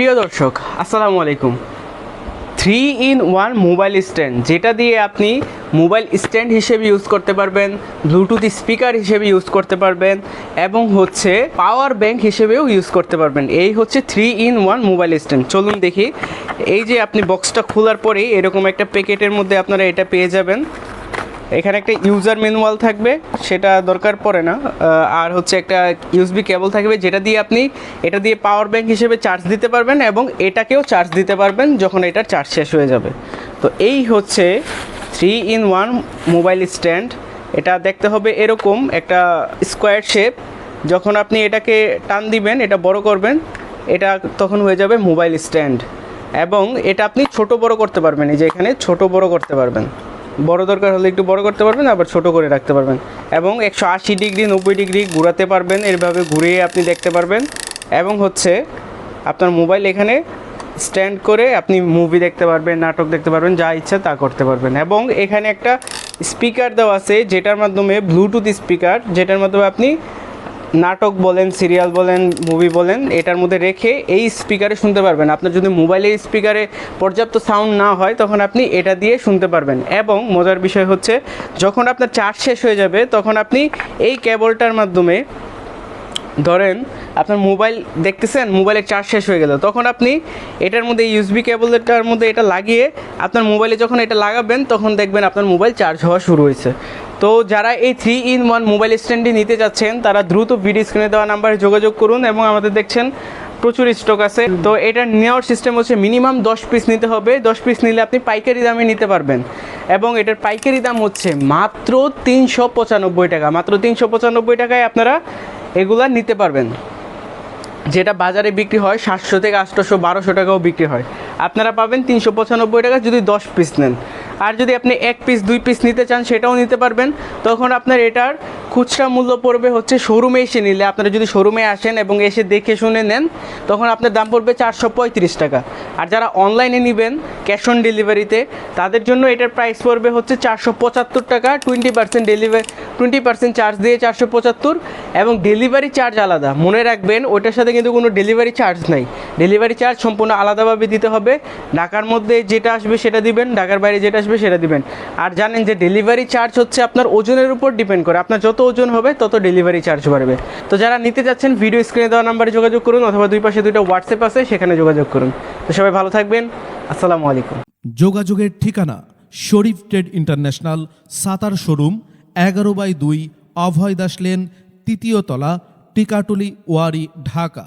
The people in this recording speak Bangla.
প্রিয় দর্শক, আসসালামু আলাইকুম। Three in one mobile stand যেটা দিয়ে আপনি মোবাইল স্ট্যান্ড হিসেবে ইউজ করতে পারবেন ব্লুটুথ স্পিকার হিসেবে ইউজ করতে পারবেন, এবং হচ্ছে পাওয়ার ব্যাংক হিসেবেও ইউজ করতে পারবেন। এই হচ্ছে three in one mobile stand চলুন দেখি, এই যে আপনি বক্সটা খোলার পরেই এরকম একটা প্যাকেটের মধ্যে আপনারা এটা পেয়ে যাবেন। এখানে একটা ইউজার ম্যানুয়াল থাকবে, সেটা দরকার পড়ে না। আর হচ্ছে একটা ইউএসবি কেবল থাকবে, যেটা দিয়ে আপনি, এটা দিয়ে পাওয়ার ব্যাংক হিসেবে চার্জ দিতে পারবেন এবং এটাকেও চার্জ দিতে পারবেন যখন এটার চার্জ শেষ হয়ে যাবে। তো এই হচ্ছে three in one mobile stand এটা দেখতে হবে এরকম একটা স্কোয়ার শেপ যখন আপনি এটাকে টান দিবেন, এটা বড় করবেন, এটা তখন হয়ে যাবে মোবাইল স্ট্যান্ড এবং এটা আপনি ছোট বড় করতে পারবেন, এই যে এখানে ছোট বড় করতে পারবেন। বড় দরকার হলে একটু বড় করতে পারবেন, আবার ছোট করে রাখতে পারবেন। এবং একশো আশি ডিগ্রি, নব্বই ডিগ্রি ঘুরাতে পারবেন, এভাবে ঘুরিয়ে আপনি দেখতে পারবেন। এবং হচ্ছে, আপনার মোবাইল এখানে স্ট্যান্ড করে আপনি মুভি দেখতে পারবেন, নাটক দেখতে পারবেন, যা ইচ্ছা তা করতে পারবেন। এবং এখানে একটা স্পিকার দেওয়া আছে, যেটার মাধ্যমে ব্লুটুথ স্পিকার, যেটার মাধ্যমে আপনি নাটক বলেন, সিরিয়াল বলেন, মুভি বলেন, এটার মধ্যে রেখে এই স্পিকারে শুনতে পারবেন। আপনার যদি মোবাইলে স্পিকারে পর্যাপ্ত সাউন্ড না হয়, তখন আপনি এটা দিয়ে শুনতে পারবেন। এবং মজার বিষয় হচ্ছে, যখন আপনার চার্জ শেষ হয়ে যাবে, তখন আপনি এই কেবলটার মাধ্যমে ধরেন আপনার মোবাইল দেখতেছেন, মোবাইলের চার্জ শেষ হয়ে গেল। তখন আপনি এটার মধ্যে ইউএসবি কেবলটার মধ্যে এটা লাগিয়ে আপনার মোবাইলে যখন এটা লাগাবেন, তখন দেখবেন আপনার মোবাইল চার্জ হওয়া শুরু হয়েছে। তো যারা এই থ্রি ইন ওয়ান মোবাইল স্ট্যান্ডটি নিতে যাচ্ছেন, তারা দ্রুত ভিডিও স্ক্রিনে দেওয়া নাম্বারে যোগাযোগ করুন এবং আমাদের দেখছেন প্রচুর স্টক আছে। তো এটা নেওয়ার সিস্টেম হচ্ছে মিনিমাম দশ পিস নিতে হবে। দশ পিস নিলে আপনি পাইকারি দামে নিতে পারবেন। এবং এটার পাইকারি দাম হচ্ছে মাত্র তিনশো পঁচানব্বই টাকা। মাত্র তিনশো পঁচানব্বই টাকায় আপনারা এগুলা নিতে পারবেন। যেটা বাজারে বিক্রি হয় সাতশো থেকে আটশোশো বারোশো টাকাও বিক্রি হয়। আপনারা পাবেন তিনশো পঁচানব্বই টাকা যদি দশ পিস নেন। আর যদি আপনি এক পিস দুই পিস নিতে চান, সেটাও নিতে পারবেন। তখন আপনার এটার খুচরা মূল্য পড়বে হচ্ছে শোরুমে এসে নিলে। আপনারা যদি শোরুমে আসেন এবং এসে দেখে শুনে নেন, তখন আপনার দাম পড়বে চারশো পঁয়ত্রিশ টাকা। আর যারা অনলাইনে নেবেন ক্যাশ অন ডেলিভারিতে তাদের জন্য এটার প্রাইস পড়বে হচ্ছে চারশো পঁচাত্তর টাকা। Twenty percent delivery twenty percent charge দিয়ে চারশো পঁচাত্তর। এবং ডেলিভারি চার্জ আলাদা। মনে রাখবেন, ওইটার সাথে কিন্তু কোনো ডেলিভারি চার্জ নাই। ডেলিভারি চার্জ সম্পূর্ণ আলাদাভাবে দিতে হবে। ঢাকার মধ্যে যেটা আসবে সেটা দিবেন, ঢাকার বাইরে যেটা আসবে সেটা দিবেন। আর জানেন যে ডেলিভারি চার্জ হচ্ছে আপনার ওজনের উপর ডিপেন্ড করে। আপনার যত ওজন হবে, তত ডেলিভারি চার্জ বাড়বে। তো যারা নিতে যাচ্ছেন ভিডিও স্ক্রিনে দেওয়া নাম্বারে যোগাযোগ করুন অথবা দুই পাশে দুইটা হোয়াটসঅ্যাপ আছে, সেখানে যোগাযোগ করুন। তো সবাই ভালো থাকবেন। আসসালামু আলাইকুম। যোগাযোগের ঠিকানা Sharif trade international, Sattar showroom, এগারো বাই দুই, অভয় দাস লেন, তৃতীয় তলা, টিকাটুলি, ওয়ারি, ঢাকা।